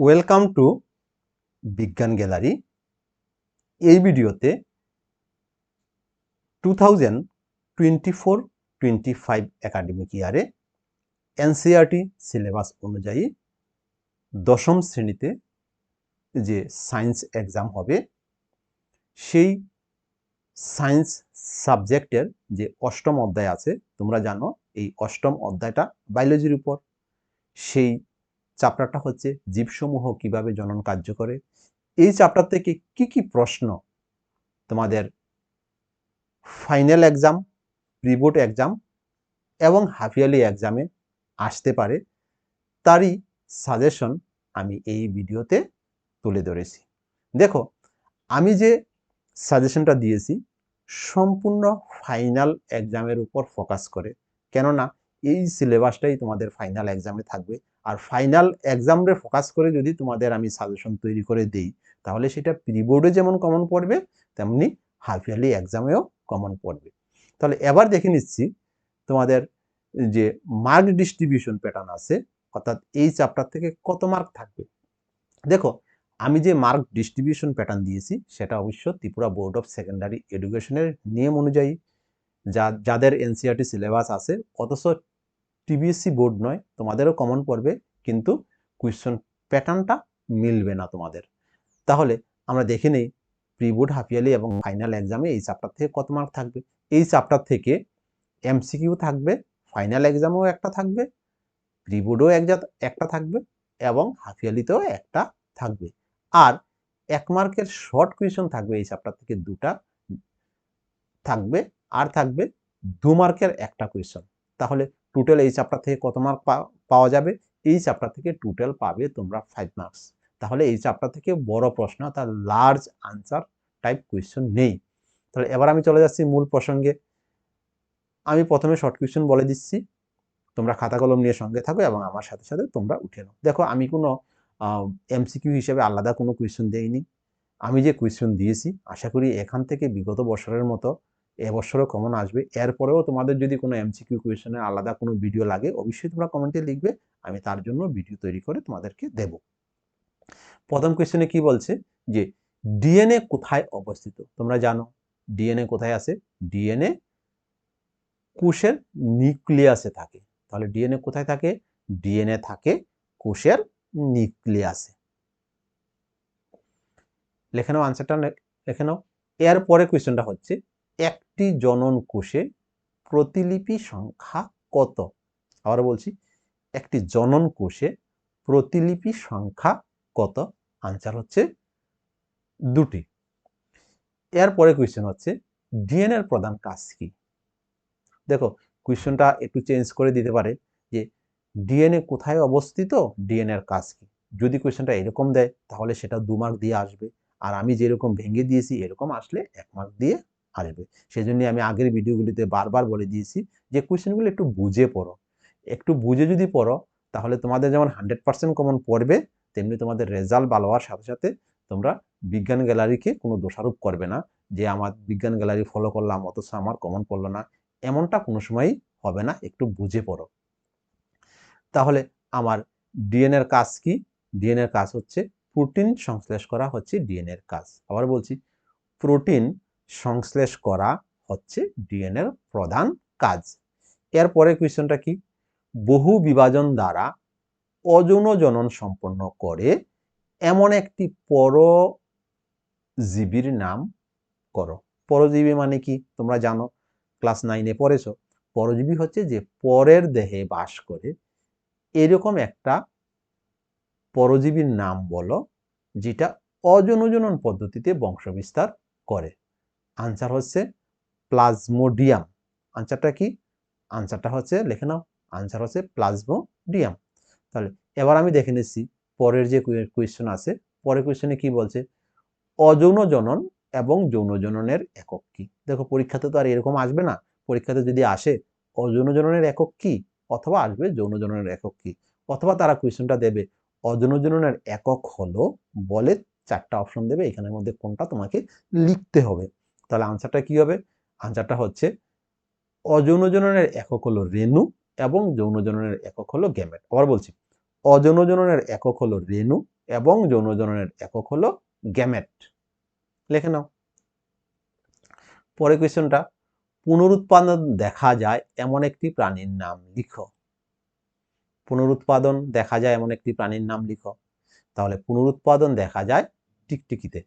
Welcome to বিজ্ঞান gallery এই ভিডিওতে two thousand twenty four twenty five academic ইয়ারে এনসিআরটি সিলেবাস অনুযায়ী দশম শ্রেণীতে যে সায়েন্স এক্সাম হবে, সেই সায়েন্স সাবজেক্টের যে অষ্টম অধ্যায় আছে, তোমরা জানো, এই অষ্টম অধ্যায়টা বায়োলজির উপর। সেই চ্যাপ্টারটা হচ্ছে জীবসমূহ কীভাবে জনন কার্য করে। এই চ্যাপ্টার থেকে কি কি প্রশ্ন তোমাদের ফাইনাল এক্সাম প্রিবোর্ড এক্সাম এবং হাফিয়ালি এক্সামে আসতে পারে, তারই সাজেশন আমি এই ভিডিওতে তুলে ধরেছি। দেখো, আমি যে সাজেশনটা দিয়েছি সম্পূর্ণ ফাইনাল এক্সামের উপর ফোকাস করে, কেননা এই সিলেবাসটাই তোমাদের ফাইনাল এক্সামে থাকবে। আর ফাইনাল এক্সামে ফোকাস করে যদি তোমাদের আমি সাজেশন তৈরি করে দেই, তাহলে সেটা প্রিবোর্ডে যেমন কমন পড়বে, তেমনি হাফ ইয়ারলি এক্সামেও কমন পড়বে। তাহলে এবার দেখে নিচ্ছি তোমাদের যে মার্ক ডিস্ট্রিবিউশন প্যাটার্ন আছে, অর্থাৎ এই চ্যাপ্টার থেকে কত মার্ক থাকবে। দেখো, আমি যে মার্ক ডিস্ট্রিবিউশন প্যাটার্ন দিয়েছি, সেটা অবশ্য ত্রিপুরা বোর্ড অফ সেকেন্ডারি এডুকেশনের নিয়ম অনুযায়ী, যা, যাদের এনসিআরটি সিলেবাস আছে, অথচ টিবিএসসি বোর্ড নয়, তোমাদেরও কমন পড়বে, কিন্তু কুয়েশন প্যাটার্নটা মিলবে না তোমাদের। তাহলে আমরা দেখে নেই প্রি বোর্ড হাফিয়ালি এবং ফাইনাল এক্সামে এই চ্যাপ্টার থেকে কত মার্ক থাকবে। এই চ্যাপ্টার থেকে এমসিকিউ থাকবে ফাইনাল এক্সামেও একটা থাকবে প্রি বোর্ডও একটা থাকবে এবং হাফিয়ালিতেও একটা থাকবে। আর এক মার্কের শর্ট কুয়েশন থাকবে এই চ্যাপ্টার থেকে দুটা, থাকবে, আর থাকবে দু মার্কের একটা কুয়েশন তাহলে টোটাল এই চ্যাপ্টার থেকে কত মার্ক পাওয়া যাবে? এই চ্যাপ্টার থেকে টোটাল পাবে তোমরা ফাইভ মার্কস তাহলে এই চ্যাপ্টার থেকে বড় প্রশ্ন, তার লার্জ আনসার টাইপ কোয়েশ্চন নেই। তাহলে এবার আমি চলে যাচ্ছি মূল প্রসঙ্গে। আমি প্রথমে শর্ট কোয়েশ্চন বলে দিচ্ছি। তোমরা খাতা কলম নিয়ে সঙ্গে থাকো এবং আমার সাথে সাথে তোমরা উঠে নাও। দেখো, আমি কোনো এমসিকিউ হিসেবে আলাদা কোনো কোয়েশ্চন দেইনি। আমি যে কোয়েশ্চন দিয়েছি, আশা করি এখান থেকে বিগত বছরের মতো এবছরও কমন আসবে। এরপরেও তোমাদের যদি কোনো এমসিকিউ কোয়েশনের আলাদা কোনো ভিডিও লাগে, অবশ্যই তোমরা কমেন্টে লিখবে, আমি তার জন্য ভিডিও তৈরি করে তোমাদেরকে দেব। প্রথম কোয়েশনে কি বলছে? যে ডিএনএ কোথায় অবস্থিত? তোমরা জানো ডিএনএ কোথায় আছে? ডিএনএ কোষের নিউক্লিয়াসে থাকে। তাহলে ডিএনএ কোথায় থাকে? ডিএনএ থাকে কোষের নিউক্লিয়াসে। লেখে নাও আনসারটা লেখে নাও। এরপরে কোয়েশনটা হচ্ছে একটি জনন কোষে প্রতিলিপি সংখ্যা কত? আবার বলছি, একটি জনন কোষে প্রতিলিপি সংখ্যা কত? আনসার হচ্ছে দুটি। এরপরে কোয়েশ্চেন হচ্ছে ডিএনএর প্রধান কাজ কি? দেখো কোয়েশ্চনটা একটু চেঞ্জ করে দিতে পারে যে ডিএনএ কোথায় অবস্থিত? ডিএনএর কাজ কি? যদি কোয়েশ্চনটা এরকম দেয়, তাহলে সেটা দু মার্ক দিয়ে আসবে। আর আমি যেরকম ভেঙে দিয়েছি, এরকম আসলে এক মার্ক দিয়ে আসবে সেই জন্য আমি আগের ভিডিওগুলিতে বারবার বলে দিয়েছি যে কোয়েশ্চেনগুলো একটু বুঝে পড়ো। একটু বুঝে যদি পড়ো, তাহলে তোমাদের যেমন হান্ড্রেড পার্সেন্ট কমন পড়বে, তেমনি তোমাদের রেজাল্ট ভালো হওয়ার সাথে সাথে তোমরা বিজ্ঞান গ্যালারিকে কোনো দোষারোপ করবে না যে আমার বিজ্ঞান গ্যালারি ফলো করলাম, অথচ আমার কমন পড়ল না। এমনটা কোনো সময়ই হবে না, একটু বুঝে পড়ো। তাহলে আমার ডিএনএর কাজ কি? ডিএনএর কাজ হচ্ছে প্রোটিন সংশ্লেষ করা হচ্ছে ডিএনএর কাজ। আবার বলছি প্রোটিন সংশ্লেষ করা হচ্ছে ডিএনএর প্রধান কাজ। এরপরে কোয়েশ্চনটা কি? বহু বিভাজন দ্বারা অযৌন জনন সম্পন্ন করে এমন একটি পরজীবীর নাম করো। পরজীবী মানে কি? তোমরা জানো ক্লাস নাইনে পড়েছ। পরজীবী হচ্ছে যে পরের দেহে বাস করে। এরকম একটা পরজীবীর নাম বলো, যেটা অজনজনন পদ্ধতিতে বংশবিস্তার করে। আনসার হচ্ছে প্লাজমোডিয়াম। আনসারটা কি? আনসারটা হচ্ছে, লেখে নাও, আনসার হচ্ছে প্লাজমোডিয়াম। তাহলে এবার আমি দেখে নিচ্ছি, পরের যে কোয়েশ্চন আছে, পরের কোয়েশ্চনে কি বলছে? অযৌন জনন এবং যৌন জননের একক কি? দেখো, পরীক্ষাতে তো আর এরকম আসবে না। পরীক্ষাতে যদি আসে অযৌন জননের একক কি? অথবা আসবে যৌন জননের একক কি? অথবা তারা কোয়েশ্চনটা দেবে অযৌন জননের একক হলো বলে চারটা অপশন দেবে, এখানের মধ্যে কোনটা তোমাকে লিখতে হবে। তাহলে আনসারটা কি হবে? আনসারটা হচ্ছে অযৌন জননের একক হলো রেণু এবং যৌন জননের একক হলো গ্যামেট আবার বলছি অযৌন জননের একক হলো রেণু এবং যৌন জননের একক হলো গ্যামেট লেখে নাও। পরে কোয়েশ্চনটা পুনরুৎপাদন দেখা যায় এমন একটি প্রাণীর নাম লিখো। পুনরুৎপাদন দেখা যায় এমন একটি প্রাণীর নাম লিখো। তাহলে পুনরুৎপাদন দেখা যায় টিকটিকিতে।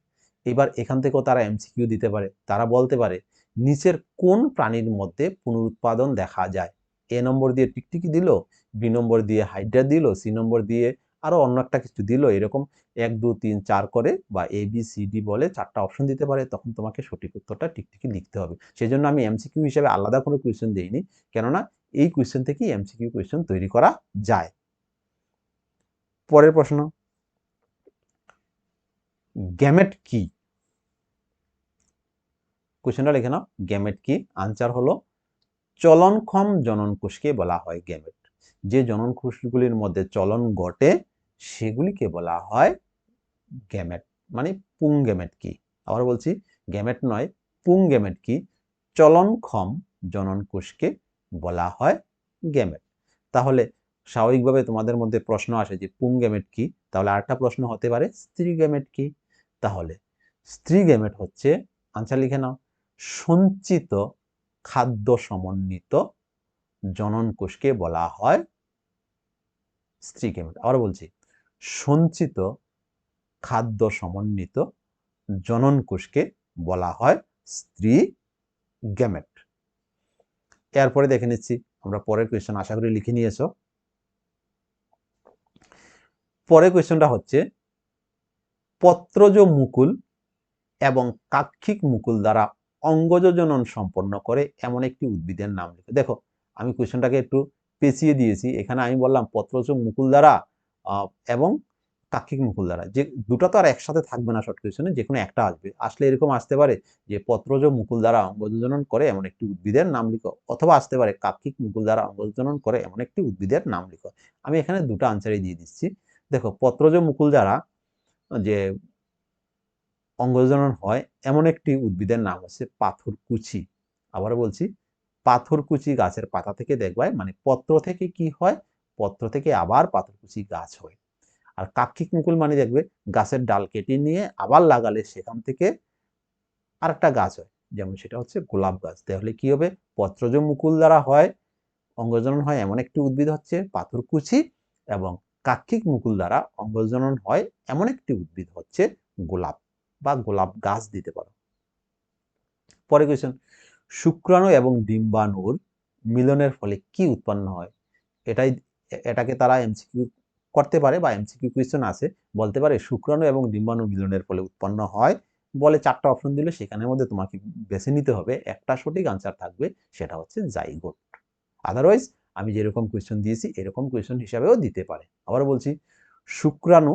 এবার এখান থেকেও তারা এমসিকিউ দিতে পারে। তারা বলতে পারে, নিচের কোন প্রাণীর মধ্যে পুনরুৎপাদন দেখা যায়? এ নম্বর দিয়ে টিকটিকি দিল, বি নম্বর দিয়ে হাইড্রা দিল, সি নম্বর দিয়ে আরও অন্য একটা কিছু দিল। এরকম এক, দু, তিন, চার করে বা এ বি সি ডি বলে চারটা অপশন দিতে পারে। তখন তোমাকে সঠিক উত্তরটা টিকটিকি লিখতে হবে। সেই জন্য আমি এমসিকিউ হিসেবে আলাদা কোনো কোয়েশ্চেন দিইনি। কেননা এই কোয়েশ্চেন থেকেই এমসিকিউ কোয়েশ্চেন তৈরি করা যায়। পরের প্রশ্ন। গ্যামেট কি? কোশ্চেনটা লিখে নাও। গ্যামেট কি? আনসার হলো চলনক্ষম জনন জননকোষকে বলা হয় গ্যামেট। যে জনন জননকোষগুলির মধ্যে চলন ঘটে সেগুলিকে বলা হয় গ্যামেট। মানে পুং গ্যামেট কি? আবার বলছি, গ্যামেট নয়, পুং গ্যামেট কি? চলনক্ষম জননকোষকে বলা হয় গ্যামেট। তাহলে স্বাভাবিকভাবে তোমাদের মধ্যে প্রশ্ন আসে যে পুং গ্যামেট কি? তাহলে আরেকটা প্রশ্ন হতে পারে, স্ত্রী গ্যামেট কি? তাহলে স্ত্রী গ্যামেট হচ্ছে, আনসার লিখে নাও, সঞ্চিত খাদ্য সমন্বিত জনন কোষকে বলা হয় স্ত্রী গেমেট। আবার বলছি, সঞ্চিত খাদ্য সমন্বিত জনন কোষকে বলা হয় স্ত্রী গ্যামেট এরপরে দেখে নিচ্ছি, আমরা পরের কোয়েশ্চেন আশা করি লিখে নিয়েছো। পরের কোয়েশ্চেনটা হচ্ছে পত্রজ মুকুল এবং কাক্ষিক মুকুল দ্বারা অঙ্গজ জনন সম্পন্ন করে এমন একটি উদ্ভিদের নাম লিখে। দেখো, আমি কোয়েশ্চনটাকে একটু পেঁচিয়ে দিয়েছি। এখানে আমি বললাম পত্রজ মুকুল দ্বারা এবং কাক্ষিক মুকুল দ্বারা। যে দুটো তো আর একসাথে থাকবে না শর্ট কোয়েশনে যে কোনো একটা আসবে। আসলে এরকম আসতে পারে যে পত্রজ মুকুল দ্বারা অঙ্গজনন করে এমন একটি উদ্ভিদের নাম লিখো, অথবা আসতে পারে কাক্ষিক মুকুল দ্বারা অঙ্গজনন করে এমন একটি উদ্ভিদের নাম লিখো। আমি এখানে দুটো আনসারই দিয়ে দিচ্ছি। দেখো, পত্রজ মুকুল দ্বারা যে অঙ্গজনন হয়, এমন একটি উদ্ভিদের নাম হচ্ছে পাথরকুচি। আবার বলছি, পাথরকুচি গাছের পাতা থেকে দেখবাই মানে পত্র থেকে কি হয়? পত্র থেকে আবার পাথরকুচি গাছ হয়। আর কাক্ষিক মুকুল মানে দেখবে, গাছের ডাল কেটে নিয়ে আবার লাগালে সেখান থেকে আরেকটা গাছ হয়। যেমন সেটা হচ্ছে গোলাপ গাছ। তাহলে কি হবে? পত্রজ মুকুল দ্বারা হয়, অঙ্গজনন হয়, এমন একটি উদ্ভিদ হচ্ছে পাথরকুচি এবং কাক্ষিক মুকুল দ্বারা অঙ্গজনন হয়, এমন একটি উদ্ভিদ হচ্ছে গোলাপ বা গোলাপ গাছ দিতে পারো। পরে কোয়েশন শুক্রাণু এবং ডিম্বাণুর মিলনের ফলে কি উৎপন্ন হয়? এটাই, এটাকে তারা এমসিকিউ করতে পারে বা এমসিকিউ কোয়েশ্চেন আছে, বলতে পারে শুক্রাণু এবং ডিম্বাণু মিলনের ফলে উৎপন্ন হয় বলে চারটা অপশন দিলে সেখানের মধ্যে তোমাকে বেছে নিতে হবে। একটা সঠিক আনসার থাকবে, সেটা হচ্ছে জাইগোট। আদারওয়াইজ আমি যেরকম কোয়েশ্চেন দিয়েছি, এরকম কোয়েশ্চেন হিসাবেও দিতে পারে। আবার বলছি, শুক্রাণু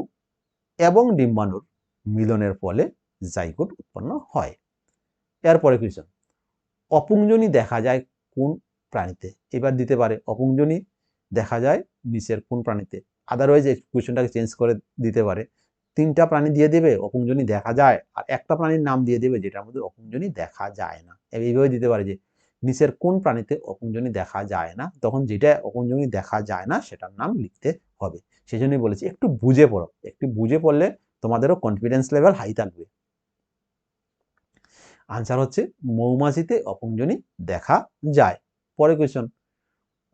এবং ডিম্বাণুর মিলনের ফলে জাইগোট উৎপন্ন হয়। এরপরে কোয়েশ্চেন অপুঞ্জনী দেখা যায় কোন প্রাণীতে? এবার দিতে পারে অপুঞ্জনী দেখা যায় নিচের কোন প্রাণীতে? আদারওয়াইজ এই কোয়েশ্চেনটাকে চেঞ্জ করে দিতে পারে। তিনটা প্রাণী দিয়ে দেবে অপুঞ্জনী দেখা যায়, আর একটা প্রাণীর নাম দিয়ে দেবে, যেটার মধ্যে অপুঞ্জনী দেখা যায় না। এইভাবে দিতে পারে যে নিচের কোন প্রাণীতে অপুঞ্জনী দেখা যায় না, তখন যেটা অপুঞ্জনী দেখা যায় না সেটার নাম লিখতে হবে। সেই জন্যই বলেছি, একটু বুঝে পড়ো। একটু বুঝে পড়লে তোমাদেরও কনফিডেন্স লেভেল হাই থাকবে। আনসার হচ্ছে, মৌমাছিতে অপুঞ্জনী দেখা যায়। পরে কোয়েশন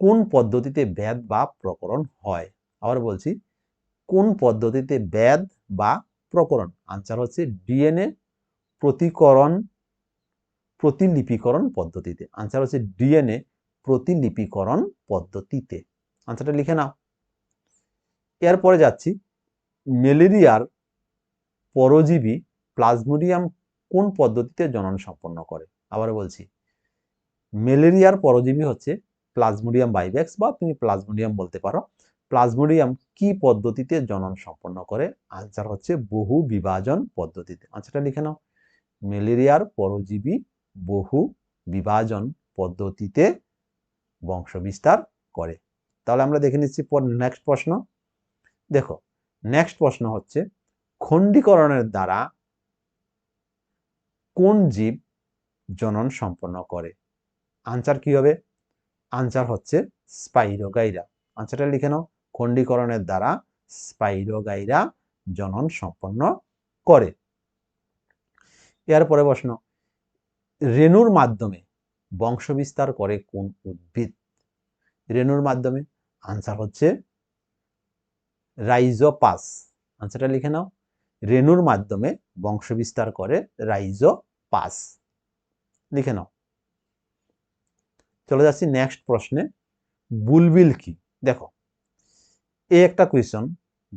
কোন পদ্ধতিতে ব্যাদ বা প্রকরণ হয়? আবার বলছি, কোন পদ্ধতিতে ব্যাদ বা প্রকরণ? আনসার হচ্ছে ডিএনএ প্রতিকরণ প্রতিলিপিকরণ পদ্ধতিতে। আনসার হচ্ছে ডিএনএ প্রতিলিপিকরণ পদ্ধতিতে। আনসারটা লিখে নাও। এরপরে যাচ্ছি। ম্যালেরিয়ার পরজীবী প্লাজমোডিয়াম কোন পদ্ধতিতে জনন সম্পন্ন করে? আবার বলছি। ম্যালেরিয়ার পরজীবী হচ্ছে প্লাজমোডিয়াম বাইব্যাক্স বা তুমি প্লাজমোডিয়াম বলতে পারো। প্লাজমোডিয়াম কি পদ্ধতিতে জনন সম্পন্ন করে? আনসার হচ্ছে বহু বিভাজন পদ্ধতিতে। আনসারটা লিখে নাও। ম্যালেরিয়ার পরজীবী বহু বিভাজন পদ্ধতিতে বংশ বিস্তার করে। তাহলে আমরা দেখে নিচ্ছি নেক্সট প্রশ্ন। দেখো নেক্সট প্রশ্ন হচ্ছে, খণ্ডীকরণের দ্বারা কোন জীব জনন সম্পন্ন করে? আনসার কি হবে? আনসার হচ্ছে স্পাইরোগাইরা আনসারটা লিখে নাও। খণ্ডীকরণের দ্বারা স্পাইরোগাইরা জনন সম্পন্ন করে। এরপরে প্রশ্ন রেণুর মাধ্যমে বংশবিস্তার করে কোন উদ্ভিদ? রেণুর মাধ্যমে আনসার হচ্ছে রাইজোপাস আনসারটা লিখে নাও। রেণুর মাধ্যমে বংশবিস্তার করে রাইজোপাস লিখে নাও। চলে যাচ্ছি নেক্সট প্রশ্নে। বুলবিল কি? দেখো, এই একটা কোয়েশন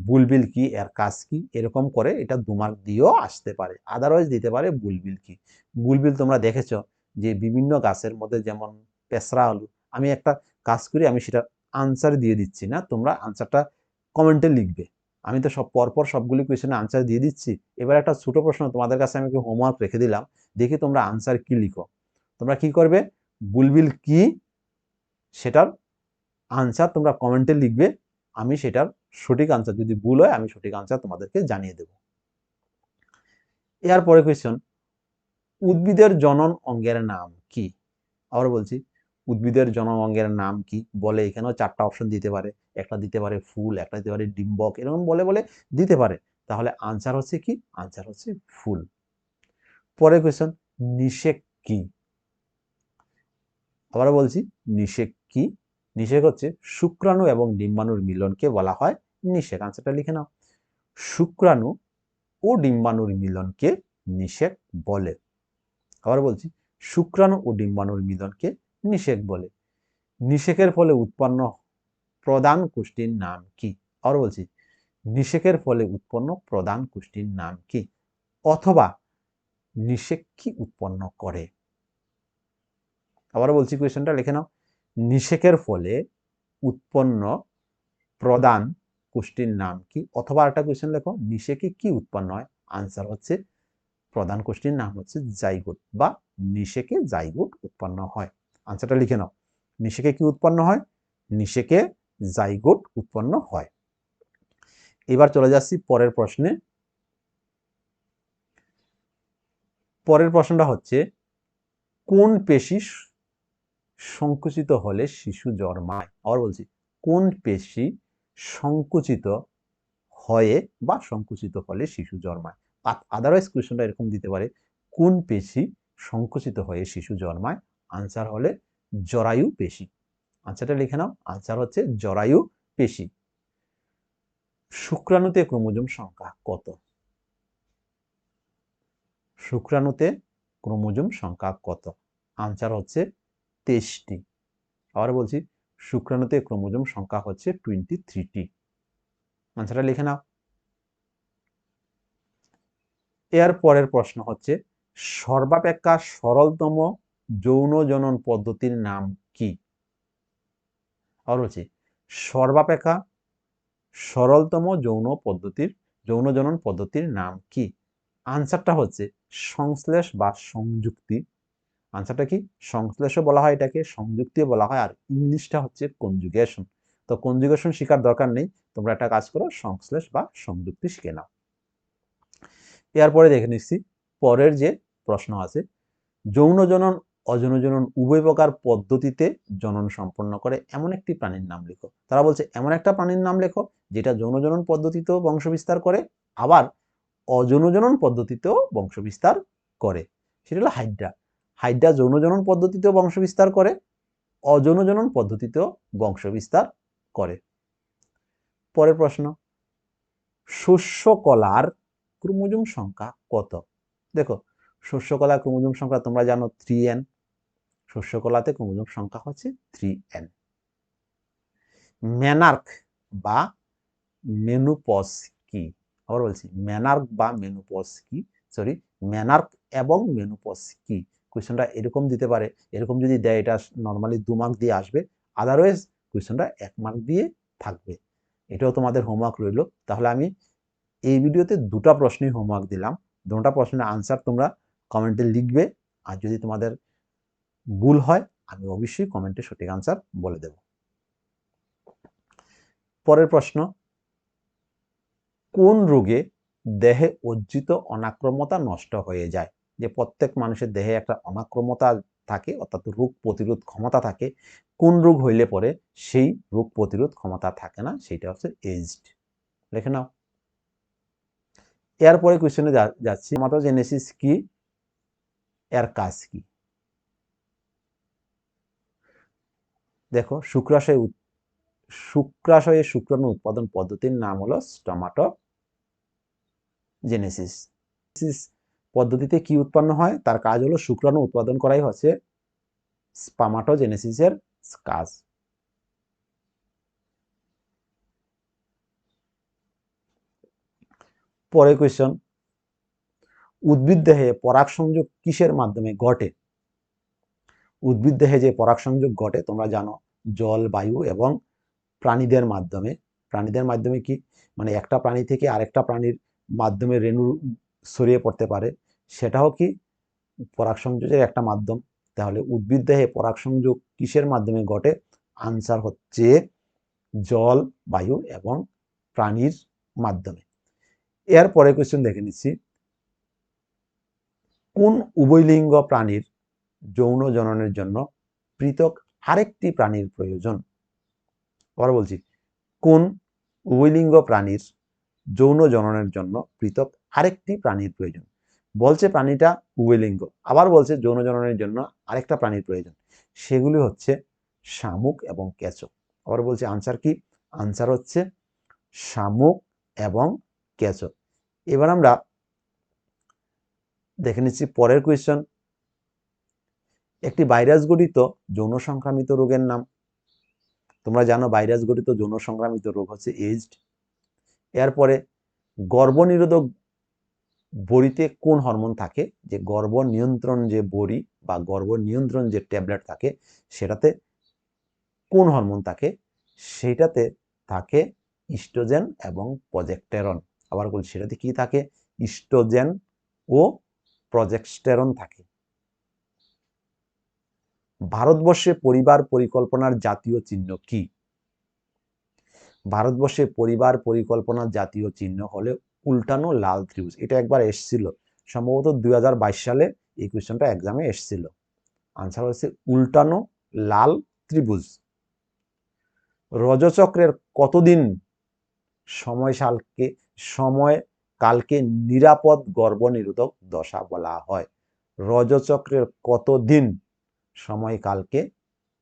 বুলবিল কি, এর কাজ কি, এরকম করে এটা দু মার্ক দিয়েও আসতে পারে। আদারওয়াইজ দিতে পারে বুলবিল কি। বুলবিল তোমরা দেখেছ যে বিভিন্ন গাছের মধ্যে যেমন পেঁচড়া, আলু, আমি একটা কাজ করি, আমি সেটার আনসার দিয়ে দিচ্ছি না, তোমরা আনসারটা কমেন্টে লিখবে। আমি তো সব পরপর সবগুলি কোয়েশনে আনসার দিয়ে দিচ্ছি। এবার একটা ছোটো প্রশ্ন, তোমাদের কাছে আমি হোমওয়ার্ক রেখে দিলাম, দেখি তোমরা আনসার কি লিখো। তোমরা কি করবে? বুলবিল কি? সেটার আনসার তোমরা কমেন্টে লিখবে। আমি সেটার সঠিক আনসার যদি ভুল হয়, আমি সঠিক আনসার তোমাদেরকে জানিয়ে দেব। এরপরে কোয়েশন উদ্ভিদের জনন অঙ্গের নাম কি? আবার বলছি, উদ্ভিদের জনন অঙ্গের নাম কি? বলে এখানেও চারটা অপশন দিতে পারে। একটা দিতে পারে ফুল, একটা দিতে পারে ডিম্বক, এরকম বলে বলে দিতে পারে। তাহলে আনসার হচ্ছে কি? আনসার হচ্ছে ফুল। পরে কোয়েশন নিষেক কি? আবার বলছি, নিষেক কি? নিষেক হচ্ছে শুক্রাণু এবং ডিম্বাণুর মিলনকে বলা হয় নিষেক আনসারটা লিখে নাও। শুক্রাণু ও ডিম্বাণুর মিলনকে নিষেক বলে। আবার বলছি, শুক্রাণু ও ডিম্বাণুর মিলনকে নিষেক বলে। নিষেকের ফলে উৎপন্ন প্রধান কুষ্টির নাম কি? আবার বলছি, নিষেকের ফলে উৎপন্ন প্রধান কুষ্টির নাম কি? অথবা নিষেক কি উৎপন্ন করে? আবার বলছি কোয়েশনটা লিখে নাও। নিষেকের ফলে উৎপন্ন প্রধান কুষ্টির নাম কি? অথবা একটা কোয়েশন লেখো, নিষেকে কি উৎপন্ন হয়? আনসার হচ্ছে প্রধান কোষ্ঠীর নাম হচ্ছে জাইগুট বা নিষেকে জাইগুট উৎপন্ন হয়। আনসারটা লিখে নাও। নিষেকে কি উৎপন্ন হয়? নিষেকে জাইগুট উৎপন্ন হয়। এবার চলে যাচ্ছি পরের প্রশ্নে। পরের প্রশ্নটা হচ্ছে, কোন পেশি সংকুচিত হলে শিশু জন্মায়। আবার বলছি, কোন পেশি সংকুচিত হয়ে বা সংকুচিত হলে শিশু জন্মায়? আদারওয়াইজ কোয়েশনটা এরকম দিতে পারে, কোন পেশি সংকুচিত হয়ে শিশু জন্মায়? আনসার হলে জরায়ু পেশি। আনসারটা লিখে নাও আনসার হচ্ছে জরায়ু পেশি। শুক্রাণুতে ক্রোমোজোম সংখ্যা কত? শুক্রাণুতে ক্রোমোজোম সংখ্যা কত? আনসার হচ্ছে তেইশটি। আবার বলছি, শুক্রাণুতে ক্রোমোজোম সংখ্যা হচ্ছে টোয়েন্টি থ্রিটি আনসারটা লিখে নাও। এর পরের প্রশ্ন হচ্ছে, সর্বাপেক্ষা সরলতম যৌন জনন পদ্ধতির নাম কি? আর হচ্ছে সর্বাপেক্ষা সরলতম যৌন পদ্ধতির, যৌন জনন পদ্ধতির নাম কি? আনসারটা হচ্ছে সংশ্লেষ বা সংযুক্তি। আনসারটা কি? সংশ্লেষও বলা হয় এটাকে, সংযুক্তিও বলা হয়, আর ইংলিশটা হচ্ছে কনজুগেশন তো কনজুগেশন শেখার দরকার নেই, তোমরা একটা কাজ করো, সংশ্লেষ বা সংযুক্তি শিখে নাও। এরপরে দেখে নিচ্ছি, পরের যে প্রশ্ন আছে, যৌন জনন, অযৌন জনন উভয় প্রকার পদ্ধতিতে জনন সম্পন্ন করে, এমন একটি প্রাণীর নাম লেখো। তারা বলছে, এমন একটা প্রাণীর নাম লেখো, যেটা যৌন জনন পদ্ধতিতেও বংশবিস্তার করে, আবার অযৌন জনন পদ্ধতিতেও বংশবিস্তার করে। সেটা হলো হাইড্রা। হাইড্রা যৌন জনন পদ্ধতিতেও বংশবিস্তার করে অযৌন জনন পদ্ধতিতেও বংশবিস্তার করে। পরের প্রশ্ন শস্য কলার ক্রোমোজোম সংখ্যা কত? দেখো শস্যকলা ক্রোমোজোম সংখ্যা তোমরা জানো থ্রি এন শস্যকলাতে ক্রোমোজোম সংখ্যা হচ্ছে থ্রি এন ম্যানার্ক বা মেনুপস কি? আবার বলছি, ম্যানার্ক বা মেনুপস কি? সরি ম্যানার্ক এবং মেনুপস কি? কোয়েশনটা এরকম দিতে পারে, এরকম যদি দেয় এটা নর্মালি দু মার্ক দিয়ে আসবে আদারওয়াইজ কোয়েশনটা এক মার্ক দিয়ে থাকবে। এটাও তোমাদের হোমওয়ার্ক রইল। তাহলে আমি এই ভিডিওতে দুটা প্রশ্নই হোমওয়ার্ক দিলাম। দুটা প্রশ্নের আনসার তোমরা কমেন্টে লিখবে। আর যদি তোমাদের ভুল হয়, আমি অবশ্যই কমেন্টে সঠিক আনসার বলে দেব। পরের প্রশ্ন, কোন রোগে দেহে অর্জিত অনাক্রমতা নষ্ট হয়ে যায়? যে প্রত্যেক মানুষের দেহে একটা অনাক্রমতা থাকে, অর্থাৎ রোগ প্রতিরোধ ক্ষমতা থাকে। কোন রোগ হইলে পরে সেই রোগ প্রতিরোধ ক্ষমতা থাকে না, সেইটা হচ্ছে এজড লেখে নাও। এরপরে কোয়েশ্চনে যাচ্ছি। জেনেসিস কি? এর কাজ কি? দেখো, শুক্রাশয় শুক্রাশয়ে শুক্রাণু উৎপাদন পদ্ধতির নাম হলো স্টমাটো জেনেসিস পদ্ধতিতে কি উৎপন্ন হয়? তার কাজ হলো শুক্রাণু উৎপাদন করাই হচ্ছে স্পামাটোজেনেসিসের কাজ। পরে কোয়েশ্চন উদ্ভিদ দেহে পরাগ সংযোগ কিসের মাধ্যমে ঘটে? উদ্ভিদ দেহে যে পরাগ সংযোগ ঘটে, তোমরা জানো জল, বায়ু এবং প্রাণীদের মাধ্যমে। প্রাণীদের মাধ্যমে কি? মানে একটা প্রাণী থেকে আরেকটা প্রাণীর মাধ্যমে রেণু ছড়িয়ে পড়তে পারে। সেটাও কি পরাগ সংযোগের একটা মাধ্যম? তাহলে উদ্ভিদ দেহে পরাগ সংযোগ কিসের মাধ্যমে ঘটে? আনসার হচ্ছে জল, বায়ু এবং প্রাণীর মাধ্যমে। এর পরে কোয়েশ্চেন দেখে নিচ্ছি। কোন উভয়লিঙ্গ প্রাণীর যৌন জননের জন্য পৃথক আরেকটি প্রাণীর প্রয়োজন? আবার বলছি, কোন উভয়লিঙ্গ প্রাণীর যৌন জননের জন্য পৃথক আরেকটি প্রাণীর প্রয়োজন? বলছে প্রাণীটা উভয়লিঙ্গ। আবার বলছে যৌন জননের জন্য আরেকটা প্রাণীর প্রয়োজন। সেগুলি হচ্ছে শামুক এবং কেঁচো। আবার বলছে আনসার কি? আনসার হচ্ছে শামুক এবং কেঁচো। এবার আমরা দেখে নিচ্ছি পরের কোয়েশ্চন একটি ভাইরাস গঠিত যৌন সংক্রামিত রোগের নাম। তোমরা জানো ভাইরাস গঠিত যৌন সংক্রামিত রোগ হচ্ছে এইজড এরপরে গর্ভনিরোধক বড়িতে কোন হরমোন থাকে? যে গর্ভ নিয়ন্ত্রণ যে বড়ি বা গর্ভ নিয়ন্ত্রণ যে ট্যাবলেট থাকে, সেটাতে কোন হরমোন থাকে? সেটাতে থাকে ইস্ট্রোজেন এবং প্রজেক্টেরন। আবার বলছি সেটাতে কি থাকে? ইস্ট্রোজেন ও প্রজেক্টেরন থাকে। ভারতবর্ষে পরিবার পরিকল্পনার জাতীয় চিহ্ন কি? ভারতবর্ষে পরিবার পরিকল্পনার জাতীয় চিহ্ন হলে উল্টানো লাল ত্রিভুজ। এটা একবার এসছিল। সম্ভবত দু হাজার বাইশ সালে এই কোয়েশ্চনটা এক্সামে এসছিল। আনসার হচ্ছে উল্টানো লাল ত্রিভুজ। রজচক্রের কতদিন সময় সালকে সময় কালকে নিরাপদ গর্ভনিরোধক দশা বলা হয়? রজচক্রের কতদিন সময়কালকে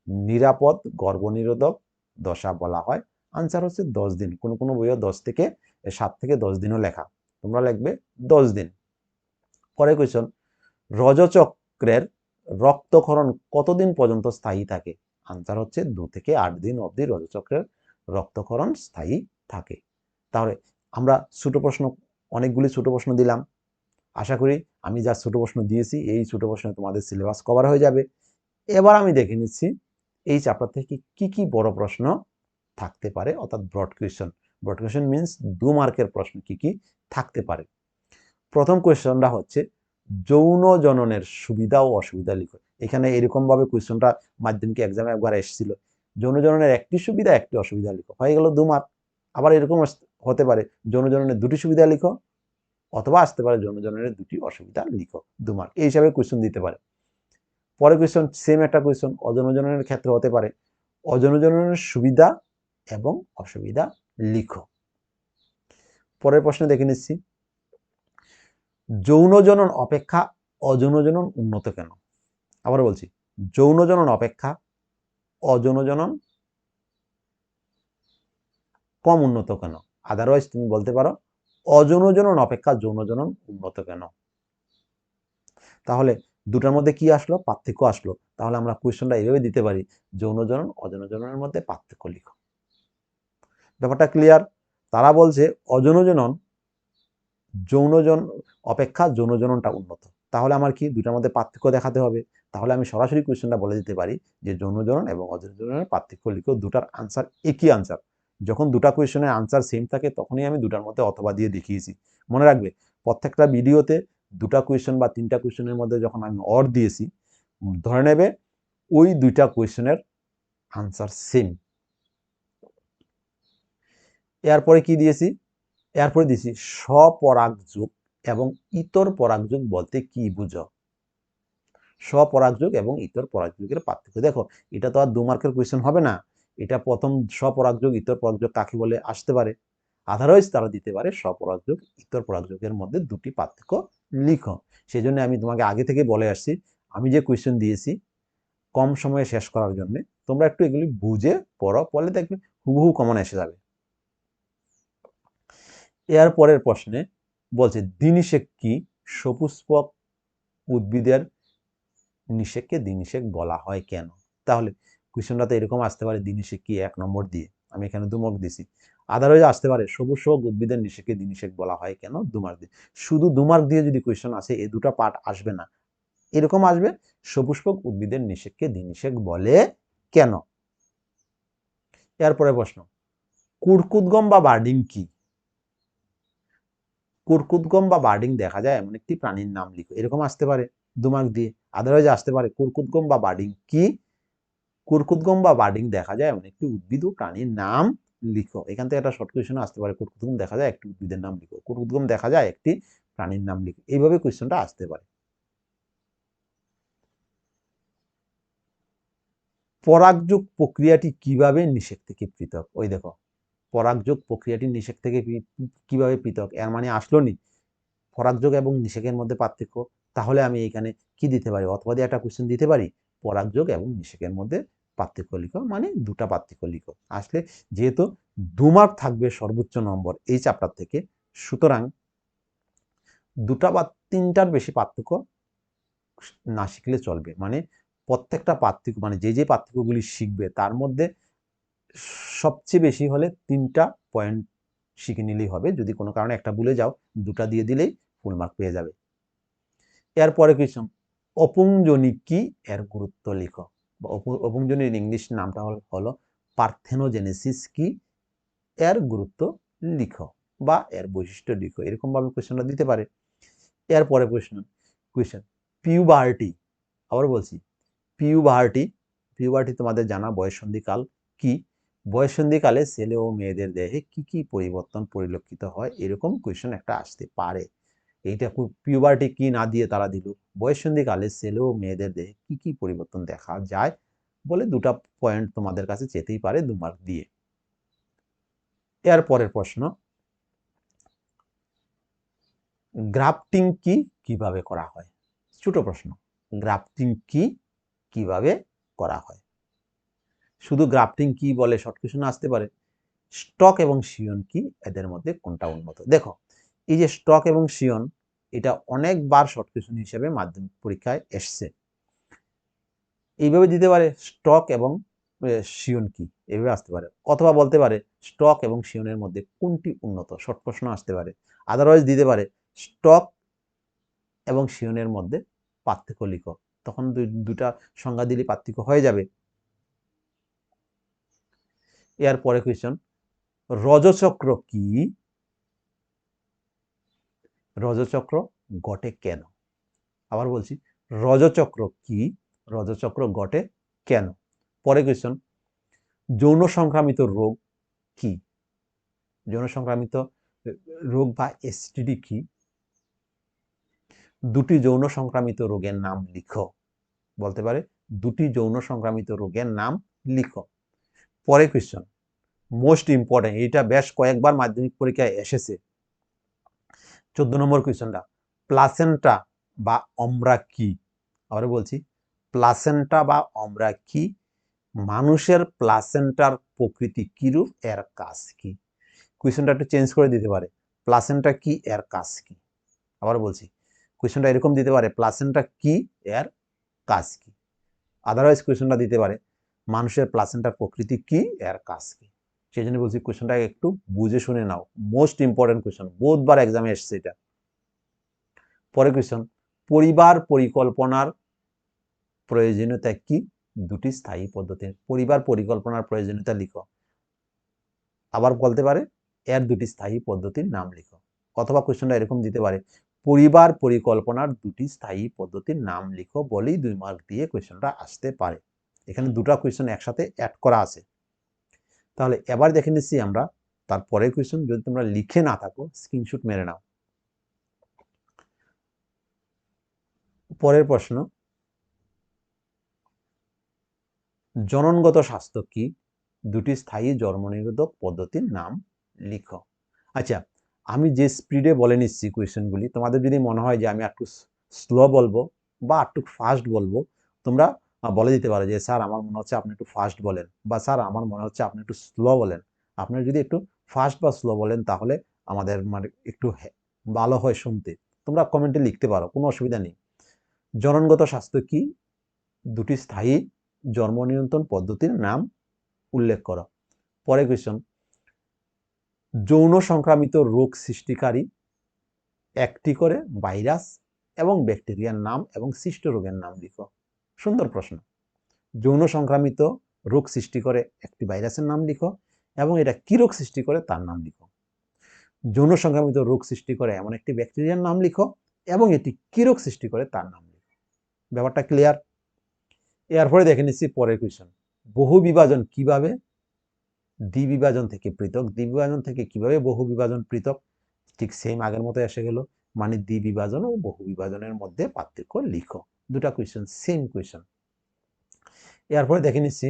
নিরাপদ গর্ভনিরোধক দশা বলা হয়? আনসার হচ্ছে দশ দিন। কোন কোনো বইয়ে দশ থেকে সাত থেকে দশ দিনও লেখা। তোমরা লিখবে দশ দিন। পরে কোয়েশন রজচক্রের রক্তক্ষরণ কতদিন পর্যন্ত স্থায়ী থাকে? আনসার হচ্ছে দু থেকে আট দিন অবধি রজচক্রের রক্তক্ষরণ স্থায়ী থাকে। তাহলে আমরা ছোট প্রশ্ন, অনেকগুলি ছোট প্রশ্ন দিলাম। আশা করি আমি যা ছোট প্রশ্ন দিয়েছি, এই ছোট প্রশ্নে তোমাদের সিলেবাস কভার হয়ে যাবে। এবার আমি দেখে নিচ্ছি, এই চ্যাপ্টার থেকে কি কি বড় প্রশ্ন থাকতে পারে, অর্থাৎ broad question broad question means দু মার্কের প্রশ্ন কি কি থাকতে পারে। প্রথম কোয়েশনটা হচ্ছে, যৌন জননের সুবিধা ও অসুবিধা লিখো। এখানে এরকমভাবে কোয়েশনটা মাধ্যমিক এক্সামে একবার এসেছিল। যৌন জননের একটি সুবিধা, একটি অসুবিধা লিখো। হয়ে গেল দু মার্ক আবার এরকম হতে পারে, যৌন জননের দুটি সুবিধা লিখো, অথবা আসতে পারে যৌন জননের দুটি অসুবিধা লিখো, দু মার্ক এই হিসাবে কোয়েশন দিতে পারে। পরে কোয়েশন সেম একটা কোয়েশন অজনজনের ক্ষেত্রে হতে পারে। অজনজনের সুবিধা এবং অসুবিধা লিখো। পরের প্রশ্নে দেখে নিচ্ছি। যৌনজনন অপেক্ষা অযৌনজনন উন্নত কেন? আবার বলছি যৌনজনন অপেক্ষা অযৌনজনন কম উন্নত কেন? আদারওয়াইজ তুমি বলতে পারো অযৌনজনন অপেক্ষা যৌনজনন উন্নত কেন? তাহলে দুটার মধ্যে কি আসলো? পার্থক্য আসলো। তাহলে আমরা কোয়েশনটা এইভাবে দিতে পারি, যৌন জনন যৌনজনন অযৌনজনের মধ্যে পার্থক্য লিখো। ব্যাপারটা ক্লিয়ার তারা বলছে অযৌনজনন যৌনজন, অপেক্ষা যৌনজননটা উন্নত। তাহলে আমার কি দুটার মধ্যে পার্থক্য দেখাতে হবে? তাহলে আমি সরাসরি কোয়েশনটা বলে দিতে পারি যে যৌনজনন এবং অযৌনজনের পার্থক্য লিখো, দুটার আনসার একই আনসার যখন দুটা কোয়েশনের আনসার সেম থাকে, তখনই আমি দুটার মধ্যে অথবা দিয়ে দেখিয়েছি। মনে রাখবে, প্রত্যেকটা ভিডিওতে দুটা কোয়েশন বা তিনটা কোয়েশনের মধ্যে যখন আমি অর দিয়েছি, ধরে নেবে ওই দুইটা কোয়েশনের আনসার সেম এরপরে কি দিয়েছি? এরপরে দিয়েছি স্বপরাগযোগ এবং ইতর পরাগযোগ বলতে কি বুঝো? স্বপরাগযোগ এবং ইতর পরাগযোগের পার্থক্য। দেখো, এটা তো আর দু মার্কের কোয়েশন হবে না। এটা প্রথম স্বপরাগযোগ ইতর পরাগযোগ কাকে বলে? আসতে পারে। আদারওয়াইজ তারা দিতে পারে স্বপরাগযোগ ইতর পরাগযোগের মধ্যে দুটি পার্থক্য লিখো। সেই জন্য আমি তোমাকে আগে থেকে বলে আসছি, আমি যে কোয়েশ্চেন দিয়েছি, কম সময়ে শেষ করার জন্য, তোমরা একটু এগুলি বুঝে পড়ো, পড়লে দেখবে হুবহু কমন এসে যাবে। এর পরের প্রশ্নে বলছে, দিনিশেক কি? সপুষ্পক উদ্ভিদের নিষেককে দিনিষেক বলা হয় কেন? তাহলে কোয়েশনটা তো এরকম আসতে পারে দিনিষেক কি এক নম্বর দিয়ে? আমি এখানে দুমক দিছি। আদারওয়াইজ আসতে পারে সবুজ সবক উদ্ভিদের নিষেককে দিনিষেক বলা হয় কেন? দুমার্ক দিয়ে। শুধু দুমার্ক দিয়ে যদি কোয়েশন আসে এই দুটো পার্ট আসবে না। এরকম আসবে, সপুষ্পক উদ্ভিদের নিষেককে দিনিষেক বলে কেন? এরপরে প্রশ্ন কুরকুদগম বা বার্ডিং কি? কুরকুদগম বা বার্ডিং দেখা যায়, এমন একটি প্রাণীর নাম লিখো। এরকম আসতে পারে দুমার্ক দিয়ে। আদারওয়াইজ আসতে পারে কুরকুদগম বা বার্ডিং। কি? কুরকুদগম বা বার্ডিং দেখা যায়, এমন একটি উদ্ভিদ ও প্রাণীর নাম লিখো। এখান থেকে একটা শর্ট কোয়েশন আসতে পারে, কুরকুদগম দেখা যায়, একটি উদ্ভিদের নাম লিখো। কুরকুদগম দেখা যায়, একটি প্রাণীর নাম লিখো। এইভাবে কোয়েশনটা আসতে পারে। পরাগযোগ প্রক্রিয়াটি কীভাবে নিষেক থেকে পৃথক? ওই দেখো। পরাগযোগ প্রক্রিয়াটি নিষেক থেকে কীভাবে পৃথক? এর মানে আসলো নি? পরাগযোগ এবং নিষেকের মধ্যে পার্থক্য। তাহলে আমি এখানে কি দিতে পারি? অথবা একটা কোয়েশ্চেন দিতে পারি? পরাগযোগ এবং নিষেকের মধ্যে পার্থক্য লিখো। মানে দুটা পার্থক্য লিখো। আসলে যেহেতু দু দুমার্ক থাকবে সর্বোচ্চ নম্বর এই চাপটার থেকে, সুতরাং দুটা বা তিনটার বেশি পার্থক্য না শিখলে চলবে। মানে প্রত্যেকটা পার্থক্য মানে যে যে পার্থক্যগুলি শিখবে, তার মধ্যে সবচেয়ে বেশি হলে তিনটা পয়েন্ট শিখে নিলেই হবে। যদি কোনো কারণে একটা ভুলে যাও, দুটা দিয়ে দিলেই ফুল মার্ক পেয়ে যাবে। এরপরে কিছু অপুংজনী কি? এর গুরুত্ব লিখো। বা অপুংজনীর ইংলিশ নামটা হলো পার্থেনোজেনেসিস কি? এর গুরুত্ব লিখো বা এর বৈশিষ্ট্য লিখো। এরকম ভাবে কোয়েশনটা দিতে পারে। এরপরে কোয়েশন কোয়েশন পিউবার্টি আবার বলছি পিউবার্টি পিউবার্টি তোমাদের জানা বয়সন্ধিকাল কি? বয়সন্ধিকালে ছেলে ও মেয়েদের দেহে কি কি পরিবর্তন পরিলক্ষিত হয়? এরকম কোয়েশন একটা আসতে পারে। এইটা পিউবার্টি কি না দিয়ে তারা দিল। বয়সন্ধিকালে ছেলে ও মেয়েদের দেহে কি কি পরিবর্তন দেখা যায় বলে দুটা পয়েন্ট তোমাদের কাছে যেতেই পারে দু মার্ক দিয়ে। এর পরের প্রশ্ন। গ্রাফটিং কি কীভাবে করা হয়? ছোট প্রশ্ন। গ্রাফটিং কি কীভাবে করা হয়? শুধু গ্রাফটিং কি বলে শর্ট কোয়েশন আসতে পারে। স্টক এবং শিয়ন কি? এদের মধ্যে কোনটা উন্নত? দেখো, এই যে স্টক এবং শিয়ন এটা অনেকবার শর্ট কোয়েশন হিসেবে মাধ্যমিক পরীক্ষায় এসছে। এইভাবে দিতে পারে স্টক এবং শিয়ন কি? এভাবে আসতে পারে। অথবা বলতে পারে স্টক এবং শিয়নের মধ্যে কোনটি উন্নত? শর্ট প্রশ্ন আসতে পারে। আদারওয়াইজ দিতে পারে স্টক এবং শিয়নের মধ্যে পার্থক্য লিখো। তখন দুটা সংজ্ঞা দিলে পার্থক্য হয়ে যাবে। এর পরে কোয়েশন রজচক্র কি? রজচক্র ঘটে কেন? আবার বলছি, রজচক্র কি? রজচক্র ঘটে কেন? পরে কোয়েশন যৌন সংক্রামিত রোগ কি? যৌন সংক্রামিত রোগ বা এসটিডি কি? দুটি যৌন সংক্রামিত রোগের নাম লিখো। বলতে পারে, দুটি যৌন সংক্রামিত রোগের নাম লিখো। পরে কোয়েশ্চন মোস্ট ইম্পর্টেন্ট এটা বেশ কয়েকবার মাধ্যমিক পরীক্ষায় এসেছে। চোদ্দ নম্বর কোয়েশ্চনটা প্লাসেন্টা বা অমরা কি? আবার বলছি প্লাসেন্টা বা অমরা কি? মানুষের প্লাসেন্টার প্রকৃতি কিরূপ? এর কাজ কি? কোয়েশ্চনটা একটু চেঞ্জ করে দিতে পারে। প্লাসেন্টা কি? এর কাজ কি? আবার বলছি কোয়েশনটা এরকম দিতে পারে প্লাসেন্টা কি? এর কাজ কি? আদারওয়াইজ কোয়েশনটা দিতে পারে মানুষের প্লাসেন্টার প্রকৃতি কি? এর কাজ কি? সেই জন্য বলছি কোয়েশনটা একটু বুঝে শুনে নাও। মোস্ট ইম্পর্টেন্ট কোয়েশন বহুতবার এক্সামে এসছে এটা। পরে কোয়েশন পরিবার পরিকল্পনার প্রয়োজনীয়তা কি? দুটি স্থায়ী পদ্ধতি পরিবার পরিকল্পনার প্রয়োজনীয়তা লিখো। আবার বলতে পারে, এর দুটি স্থায়ী পদ্ধতির নাম লিখো। অথবা কোয়েশনটা এরকম দিতে পারে, পরিবার পরিকল্পনার দুটি স্থায়ী পদ্ধতির নাম লিখো বলেই দুই মার্ক দিয়ে কোয়েশনটা আসতে পারে। এখানে দুটা কোয়েশন একসাথে অ্যাড করা আছে। তাহলে এবার দেখে নিচ্ছি আমরা তারপরে কোয়েশন যদি তোমরা লিখে না থাকো স্ক্রিনশুট মেরে নাও। পরের প্রশ্ন, জননগত স্বাস্থ্য কি? দুটি স্থায়ী জন্মনিরোধক পদ্ধতির নাম লিখো। আচ্ছা আমি যে স্পিডে বলে নিচ্ছি কোয়েশ্চেনগুলি তোমাদের যদি মনে হয় যে আমি একটু স্লো বলব বা একটু ফাস্ট বলব, তোমরা বলে দিতে পারে যে, স্যার, আমার মনে হচ্ছে আপনি একটু ফাস্ট বলেন বা, স্যার, আমার মনে হচ্ছে আপনি একটু স্লো বলেন। আপনি যদি একটু ফাস্ট বা স্লো বলেন, তাহলে আমাদের মানে একটু ভালো হয় শুনতে। তোমরা কমেন্টে লিখতে পারো, কোনো অসুবিধা নেই। জননগত স্বাস্থ্য কি? দুটি স্থায়ী জন্ম নিয়ন্ত্রণ পদ্ধতির নাম উল্লেখ করো। পরে কোয়েশন যৌন সংক্রামিত রোগ সৃষ্টিকারী একটি করে ভাইরাস এবং ব্যাকটেরিয়ার নাম এবং সৃষ্ট রোগের নাম লিখো। সুন্দর প্রশ্ন। যৌন সংক্রামিত রোগ সৃষ্টি করে একটি ভাইরাসের নাম লিখো এবং এটা কি রোগ সৃষ্টি করে তার নাম লিখো। যৌন সংক্রামিত রোগ সৃষ্টি করে এমন একটি ব্যাকটেরিয়ার নাম লিখো এবং এটি কি রোগ সৃষ্টি করে তার নাম লিখো। ব্যাপারটা ক্লিয়ার এরপরে দেখে নিচ্ছি পরের কোয়েশন বহু বিভাজন কীভাবে? দ্বিবিভাজন থেকে পৃথক। দ্বিবিভাজন থেকে কীভাবে বহু বিভাজন পৃথক? ঠিক সেম আগের মতো এসে গেল। মানে দ্বিবিভাজন ও বহু বিভাজনের মধ্যে পার্থক্য লিখো। দুটা কোয়েশন সেম কোয়েশন এরপরে দেখে নিচ্ছি,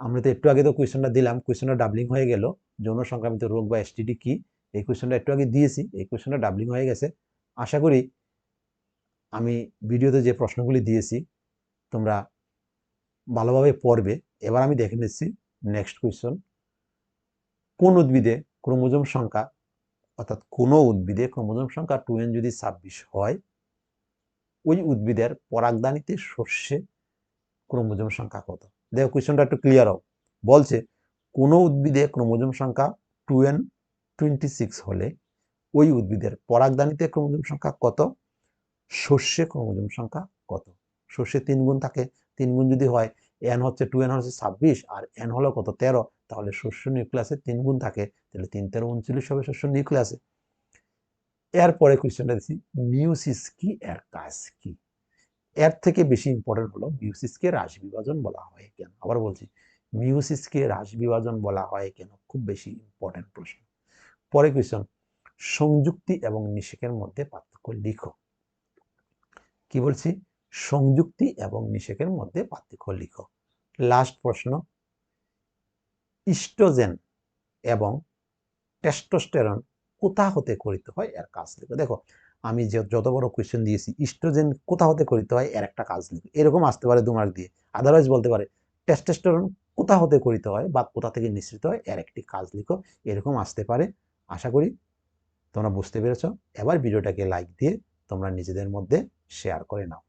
আমরা তো একটু আগে তো কোয়েশনটা দিলাম কোয়েশনটা ডাবলিং হয়ে গেল, যৌন সংক্রামিত রোগ বা এসটিডি কি? এই কোয়েশনটা একটু আগে দিয়েছি, এই কোয়েশনটা ডাবলিং হয়ে গেছে। আশা করি আমি ভিডিওতে যে প্রশ্নগুলি দিয়েছি, তোমরা ভালোভাবে পড়বে। এবার আমি দেখে নিচ্ছি নেক্সট কোয়েশন কোন উদ্ভিদে ক্রোমোজোম সংখ্যা, অর্থাৎ কোনো উদ্ভিদে ক্রোমোজোম সংখ্যা টু এন যদি ছাব্বিশ হয় ওই উদ্ভিদের পরাগদানিতে শস্যে ক্রোমোজোম সংখ্যা কত? দেখো কোয়েশনটা একটু ক্লিয়ার হোক। বলছে, কোনো উদ্ভিদে ক্রোমোজোম সংখ্যা টু এন টোয়েন্টি সিক্স হলে ওই উদ্ভিদের পরাগদানিতে ক্রোমোজোম সংখ্যা কত? শস্যে ক্রোমোজোম সংখ্যা কত? শস্যে তিন গুণ থাকে, তিন গুণ যদি হয় এন হচ্ছে টু এন হচ্ছে ছাব্বিশ, আর এন হলো কত? তেরো। তাহলে শস্য নিউক্লিয়াসে তিন গুণ থাকে, তাহলে তিন তেরো উনচল্লিশ হবে শস্য নিউক্লিয়াসে এরপরে কোয়েশ্চেনটা দিচ্ছি মিউসিস কি? এর কাজ কি? এর থেকে বেশি ইম্পর্টেন্ট হলো মিউসিসকে রাস বিভাজন বলা হয় কেন? আবার বলছি, মিউসিসকে রাস বিভাজন বলা হয় কেন? খুব বেশি ইম্পর্টেন্ট প্রশ্ন। পরে কোয়েশ্চন সংযুক্তি এবং নিষেকের মধ্যে পার্থক্য লিখো। কি বলছি? সংযুক্তি এবং নিষেকের মধ্যে পার্থক্য লিখো। লাস্ট প্রশ্ন, ইস্ট্রোজেন এবং টেস্টোস্টেরন কোথা হতে করিতে হয়? এর কাজ লিখো। দেখো, আমি যে যত বড় কোয়েশ্চেন দিয়েছি, ইস্ট্রোজেন কোথা হতে করিতে হয়? এর একটা কাজ লিখো। এরকম আসতে পারে দু মার্ক দিয়ে। আদারওয়াইজ বলতে পারে টেস্টোস্টেরন কোথা হতে করিতে হয় বা কোথা থেকে নিঃসৃত হয়? এর একটি কাজ লিখো। এরকম আসতে পারে, আশা করি। তোমরা বুঝতে পেরেছ। এবার ভিডিওটাকে লাইক দিয়ে তোমরা নিজেদের মধ্যে শেয়ার করে নাও।